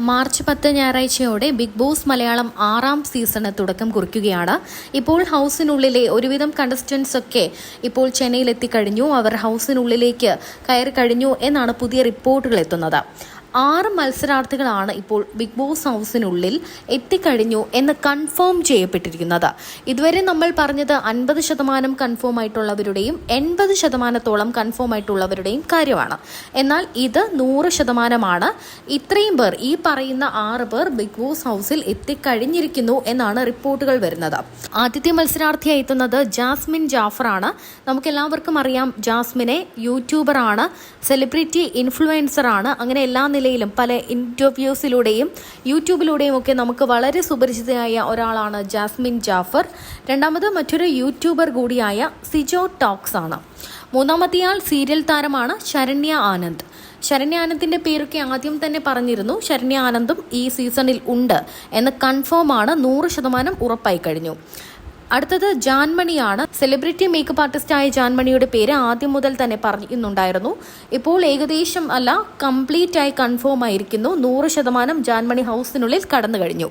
March പത്ത് ഞായറാഴ്ചയോടെ big boss Malayalam ആറാം season തുടക്കം കുറിക്കുകയാണ്. ഇപ്പോൾ ഹൗസിനുള്ളിലെ ഒരുവിധം കണ്ടസ്റ്റൻസ് ഒക്കെ ഇപ്പോൾ ചെന്നൈയിൽ എത്തിക്കഴിഞ്ഞു അവർ ഹൗസിനുള്ളിലേക്ക് കയറി കഴിഞ്ഞു എന്നാണ് പുതിയ റിപ്പോർട്ടുകൾ എത്തുന്നത്. ആറ് മത്സരാർത്ഥികളാണ് ഇപ്പോൾ ബിഗ് ബോസ് ഹൗസിനുള്ളിൽ എത്തിക്കഴിഞ്ഞു എന്ന് കൺഫേം ചെയ്യപ്പെട്ടിരിക്കുന്നത്. ഇതുവരെ നമ്മൾ പറഞ്ഞത് അൻപത് ശതമാനം കൺഫേം ആയിട്ടുള്ളവരുടെയും എൺപത് ശതമാനത്തോളം കൺഫേം ആയിട്ടുള്ളവരുടെയും കാര്യമാണ്. എന്നാൽ ഇത് നൂറ് ശതമാനമാണ്. ഇത്രയും പേർ ഈ പറയുന്ന ആറ് പേർ ബിഗ് ബോസ് ഹൗസിൽ എത്തിക്കഴിഞ്ഞിരിക്കുന്നു എന്നാണ് റിപ്പോർട്ടുകൾ വരുന്നത്. ആദ്യത്തെ മത്സരാർത്ഥിയായി എത്തുന്നത് ജാസ്മിൻ ജാഫറാണ്. നമുക്കെല്ലാവർക്കും അറിയാം ജാസ്മിനെ യൂട്യൂബറാണ് സെലിബ്രിറ്റി ഇൻഫ്ലുവൻസർ ആണ് അങ്ങനെ എല്ലാ നിലയിലും പല ഇന്റർവ്യൂസിലൂടെയും യൂട്യൂബിലൂടെയും ഒക്കെ നമുക്ക് വളരെ സുപരിചിതയായ ഒരാളാണ് ജാസ്മിൻ ജാഫർ. രണ്ടാമത് മറ്റൊരു യൂട്യൂബർ കൂടിയായ സിജോ ടോക്സ് ആണ്. മൂന്നാമത്തെയാൾ സീരിയൽ താരമാണ് ശരണ്യ ആനന്ദ്. ശരണ്യ ആനന്ദിന്റെ പേരൊക്കെ ആദ്യം തന്നെ പറഞ്ഞിരുന്നു ശരണ്യ ആനന്ദും ഈ സീസണിൽ ഉണ്ട് എന്ന് കൺഫേം ആണ് നൂറ് ശതമാനം ഉറപ്പായി കഴിഞ്ഞു. അടുത്തത് ജാൻമണിയാണ്. സെലിബ്രിറ്റി മേക്കപ്പ് ആർട്ടിസ്റ്റായ ജാൻമണിയുടെ പേര് ആദ്യം മുതൽ തന്നെ പറയുന്നുണ്ടായിരുന്നു ഇപ്പോൾ ഏകദേശം അല്ല കംപ്ലീറ്റ് ആയി കൺഫേം ആയിരിക്കുന്നു. നൂറ് ശതമാനം ജാൻമണി ഹൗസിനുള്ളിൽ കടന്നു കഴിഞ്ഞു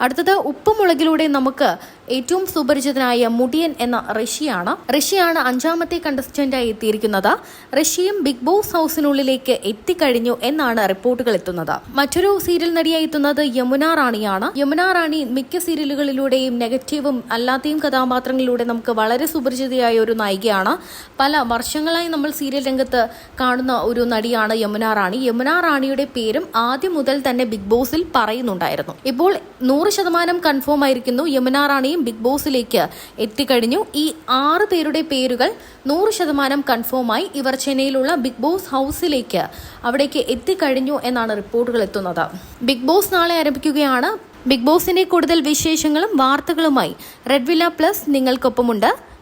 അടുത്തത് ഉപ്പുമുളകിലൂടെ നമുക്ക് ഏറ്റവും സുപരിചിതനായ മുടിയൻ എന്ന റഷ്യയാണ്. റഷ്യയാണ് അഞ്ചാമത്തെ കണ്ടസ്റ്റന്റായി എത്തിയിരിക്കുന്നത്. റഷ്യയും ബിഗ് ബോസ് ഹൗസിനുള്ളിലേക്ക് എത്തിക്കഴിഞ്ഞു എന്നാണ് റിപ്പോർട്ടുകൾ എത്തുന്നത്. മറ്റൊരു സീരിയൽ നടിയായി എത്തുന്നത് യമുന റാണിയാണ്. യമുന റാണി മിക്ക സീരിയലുകളിലൂടെയും നെഗറ്റീവും അല്ലാത്തയും കഥാപാത്രങ്ങളിലൂടെ നമുക്ക് വളരെ സുപരിചിതയായ ഒരു നായികയാണ്. പല വർഷങ്ങളായി നമ്മൾ സീരിയൽ രംഗത്ത് കാണുന്ന ഒരു നടിയാണ് യമുന റാണി. യമുന റാണിയുടെ പേരും ആദ്യം മുതൽ തന്നെ ബിഗ് ബോസിൽ പറയുന്നുണ്ടായിരുന്നു. ഇപ്പോൾ നൂറ് ശതമാനം കൺഫേം ആയിരിക്കുന്നു. യമുന റാണിയും ബിഗ് ബോസിലേക്ക് എത്തിക്കഴിഞ്ഞു. ഈ ആറ് പേരുടെ പേരുകൾ നൂറ് ശതമാനം കൺഫേമായി ഇവർ ചെന്നൈയിലുള്ള ബിഗ് ബോസ് ഹൗസിലേക്ക് അവിടേക്ക് എത്തിക്കഴിഞ്ഞു എന്നാണ് റിപ്പോർട്ടുകൾ എത്തുന്നത്. ബിഗ് ബോസ് നാളെ ആരംഭിക്കുകയാണ്. ബിഗ് ബോസിന്റെ കൂടുതൽ വിശേഷങ്ങളും വാർത്തകളുമായി റെഡ് വില്ല പ്ലസ് നിങ്ങൾക്കൊപ്പമുണ്ട്.